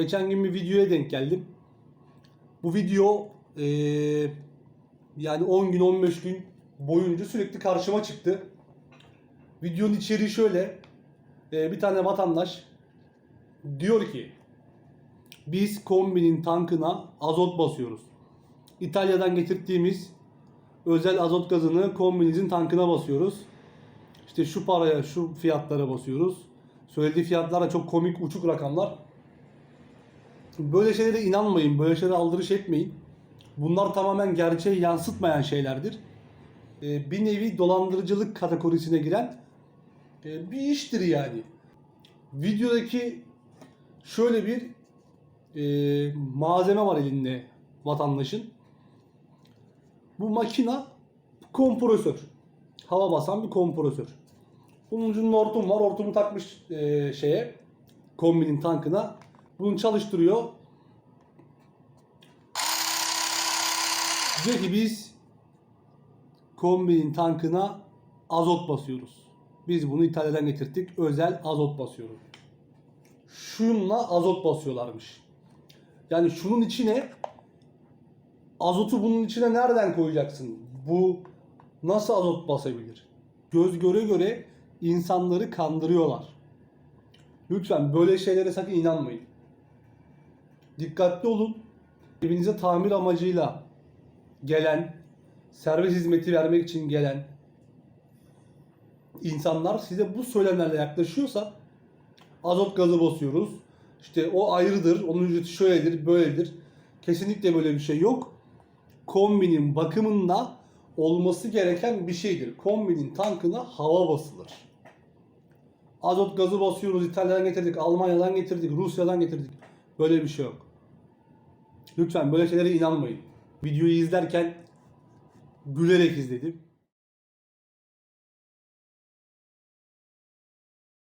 Geçen gün bir videoya denk geldim. Bu video eee, yani 10 gün 15 gün boyunca sürekli karşıma çıktı. Videonun içeriği şöyle. Eee, bir tane vatandaş diyor ki biz kombinin tankına azot basıyoruz. İtalya'dan getirdiğimiz özel azot gazını kombinizin tankına basıyoruz. İşte şu paraya şu fiyatlara basıyoruz. Söylediği fiyatlar da çok komik uçuk rakamlar. Böyle şeylere inanmayın, böyle şeylere aldırış etmeyin. Bunlar tamamen gerçeği yansıtmayan şeylerdir. Ee, bir nevi dolandırıcılık kategorisine giren e, bir iştir yani. Videodaki şöyle bir e, malzeme var elinde vatandaşın. Bu makina kompresör. Hava basan bir kompresör. Bunun ucunda hortum var. Hortumu takmış e, şeye kombinin tankına. Bunu çalıştırıyor. Diyor ki biz kombinin tankına azot basıyoruz. Biz bunu İtalya'dan getirdik. Özel azot basıyoruz. Şunla azot basıyorlarmış. Yani şunun içine azotu bunun içine nereden koyacaksın? Bu nasıl azot basabilir? Göz göre göre insanları kandırıyorlar. Lütfen böyle şeylere sakın inanmayın. Dikkatli olun. Evinize tamir amacıyla gelen, servis hizmeti vermek için gelen insanlar size bu söylemlerle yaklaşıyorsa azot gazı basıyoruz. İşte o ayrıdır, onun ücreti şöyledir, böyledir. Kesinlikle böyle bir şey yok. Kombinin bakımında olması gereken bir şeydir. Kombinin tankına hava basılır. Azot gazı basıyoruz, İtalya'dan getirdik, Almanya'dan getirdik, Rusya'dan getirdik. Böyle bir şey yok. Lütfen böyle şeylere inanmayın. Videoyu izlerken gülerek izledim.